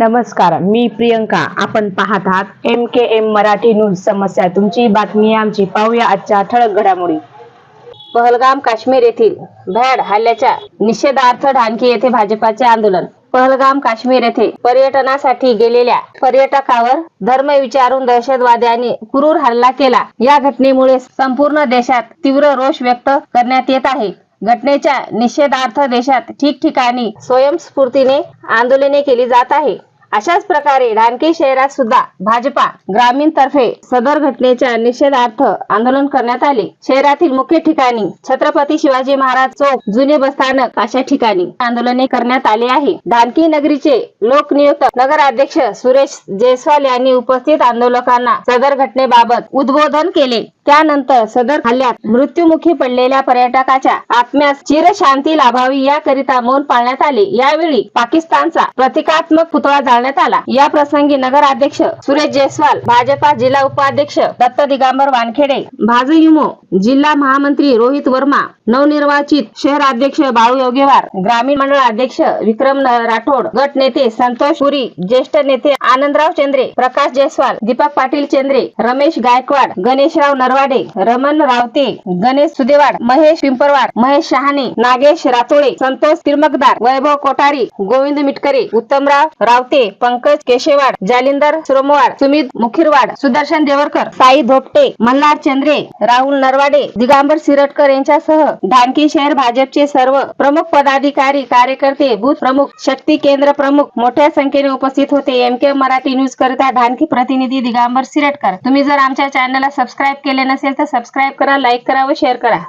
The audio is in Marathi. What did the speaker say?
नमस्कार मी प्रियंका. आपण पाहत आहात M K M Marathi news समस्या. तुमची बातमी आमची. पाहूया आजच्या ठळक घडामोडी. पहलगाम काश्मीर येथील भ्याड हल्ल्याच्या निषेधार्थ ढानकी येथे भाजपाचे आंदोलन. पहलगाम काश्मीर येथे पर्यटनासाठी गेलेल्या पर्यटकावर धर्म विचारून दहशतवाद्यांनी क्रूर हल्ला केला. या घटनेमुळे संपूर्ण देशात तीव्र रोष व्यक्त करण्यात येत आहे. घटनेच्या निषेधार्थ देशात ठिकठिकाणी स्वयंस्फूर्तीने आंदोलने केली जात आहे. अशाच प्रकारे रानकी शहरात सुद्धा भाजपा ग्रामीण तर्फे सदर घटनेच्या निषेधार्थ आंदोलन करण्यात आले. शहरातील मुख्य ठिकाणी छत्रपती शिवाजी महाराज चौक जुने बसस्थानक अशा ठिकाणी आंदोलने करण्यात आले आहे. धानकी नगरीचे लोकनियुक्त नगराध्यक्ष सुरेश जयस्वाल यांनी उपस्थित आंदोलकांना सदर घटनेबाबत उद्बोधन केले. त्यानंतर सदर हल्ल्यात मृत्युमुखी पडलेल्या पर्यटकाच्या आत्म्यास चिरशांती लाभावी याकरिता मौन पाळण्यात आले. यावेळी पाकिस्तानचा प्रतिकात्मक पुतळा जाळण्यात आला. या प्रसंगी नगराध्यक्ष सुरेश जयस्वाल भाजपा जिल्हा उपाध्यक्ष दत्त दिगांबर वानखेडे भाजयुमो जिल्हा महामंत्री रोहित वर्मा नवनिर्वाचित शहराध्यक्ष बाळू योगेवार ग्रामीण मंडळ अध्यक्ष विक्रम न- राठोड गट नेते संतोष पुरी ज्येष्ठ नेते आनंदराव चंद्रे प्रकाश जयस्वाल दीपक पाटील चंद्रे रमेश गायकवाड गणेशराव नरवाडे रमण रावते गणेश सुदेवाड महेश पिंपरवाड महेश शहाणे नागेश रातोळे संतोष तिरमकदार वैभव कोठारी गोविंद मिटकरे उत्तमराव रावते पंकज केशेवाड जालिंदर सुरमवाड सुमित मुखीरवाड सुदर्शन देवरकर साई धोपटे मल्हार चंद्रे राहुल नरवाडे दिगांबर सिरटकर यांच्यासह ढानकी शहर भाजपचे सर्व प्रमुख पदाधिकारी कार्यकर्ते बूथ प्रमुख शक्ती केंद्र प्रमुख मोठ्या संख्येने उपस्थित होते. एम के मराठी न्यूज करिता ढानकी प्रतिनिधी दिगांबर सिरटकर. तुम्ही जर आमच्या चॅनलला सबस्क्राईब केले नसेल तर सबस्क्राईब करा लाईक करा व शेअर करा.